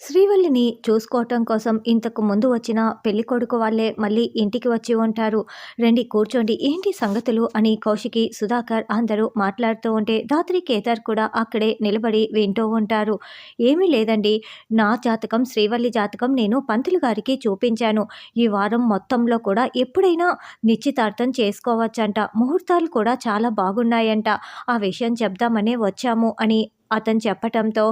శ్రీవల్లిని చూసుకోవటం కోసం ఇంతకు ముందు వచ్చిన పెళ్ళికొడుకు వాళ్ళే మళ్ళీ ఇంటికి వచ్చి ఉంటారు. రండి కూర్చోండి. ఏంటి సంగతులు? అని కౌశికి సుధాకర్ అందరూ మాట్లాడుతూ ఉంటే దాత్రి కేదార్ కూడా అక్కడే నిలబడి వింటూ ఉంటారు. ఏమీ లేదండి. నా జాతకం శ్రీవల్లి జాతకం నేను పంతులు గారికి చూపించాను. ఈ వారం మొత్తంలో కూడా ఎప్పుడైనా నిశ్చితార్థం చేసుకోవచ్చంట. ముహూర్తాలు కూడా చాలా బాగున్నాయంట. ఆ విషయం చెప్దామనే వచ్చాము అని అతను చెప్పటంతో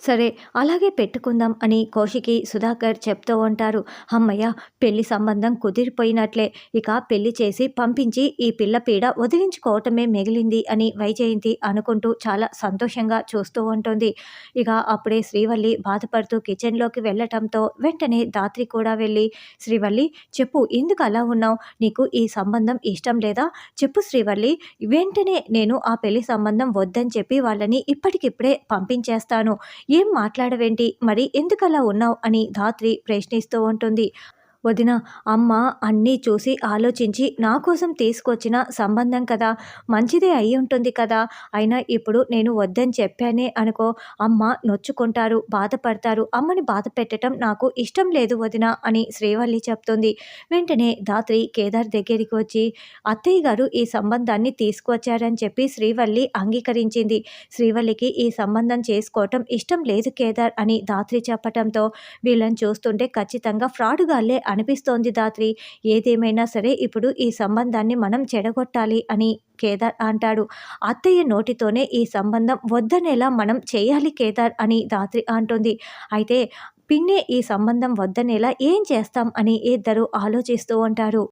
సరే అలాగే పెట్టుకుందాం అని కౌశికి సుధాకర్ చెప్తూ ఉంటారు. అమ్మయ్య పెళ్ళి సంబంధం కుదిరిపోయినట్లే ఇక పెళ్ళి చేసి పంపించి ఈ పిల్ల పీడ వదిలించుకోవటమే మిగిలింది అని వైజయంతి అనుకుంటూ చాలా సంతోషంగా చూస్తూ ఉంటుంది. ఇక అప్పుడే శ్రీవల్లి బాధపడుతూ కిచెన్లోకి వెళ్ళటంతో వెంటనే దాత్రి కూడా వెళ్ళి శ్రీవల్లి చెప్పు ఎందుకు అలా ఉన్నావు? నీకు ఈ సంబంధం ఇష్టం లేదా? చెప్పు శ్రీవల్లి వెంటనే నేను ఆ పెళ్ళి సంబంధం వద్దని చెప్పి వాళ్ళని ఇప్పటికిప్పుడే పంపించేస్తాను. ఏం మాట్లాడవేంటి? మరి ఎందుకలా ఉన్నావు? అని ధాత్రి ప్రశ్నిస్తూ ఉంటుంది. వదిన అమ్మ అన్నీ చూసి ఆలోచించి నా కోసం తీసుకొచ్చిన సంబంధం కదా మంచిదే అయి ఉంటుంది కదా అయినా ఇప్పుడు నేను వద్దని చెప్పానే అనుకో అమ్మ నొచ్చుకుంటారు బాధపడతారు అమ్మని బాధ పెట్టడం నాకు ఇష్టం లేదు వదిన అని శ్రీవల్లి చెప్తుంది. వెంటనే దాత్రి కేదార్ దగ్గరికి వచ్చి అత్తయ్య గారు ఈ సంబంధాన్ని తీసుకువచ్చారని చెప్పి శ్రీవల్లి అంగీకరించింది. శ్రీవల్లికి ఈ సంబంధం చేసుకోవటం ఇష్టం లేదు కేదార్ అని దాత్రి చెప్పటంతో వీళ్ళని చూస్తుంటే ఖచ్చితంగా ఫ్రాడ్గాలే అనిపిస్తోంది దాత్రి. ఏదేమైనా సరే ఇప్పుడు ఈ సంబంధాన్ని మనం చెడగొట్టాలి అని కేదార్ అంటాడు. అత్తయ్య నోటితోనే ఈ సంబంధం వద్దనేలా మనం చేయాలి కేదార్ అని దాత్రి అంటుంది. అయితే పిన్నే ఈ సంబంధం వద్దనేలా ఏం చేస్తాం అని ఇద్దరు ఆలోచిస్తూ ఉంటారు.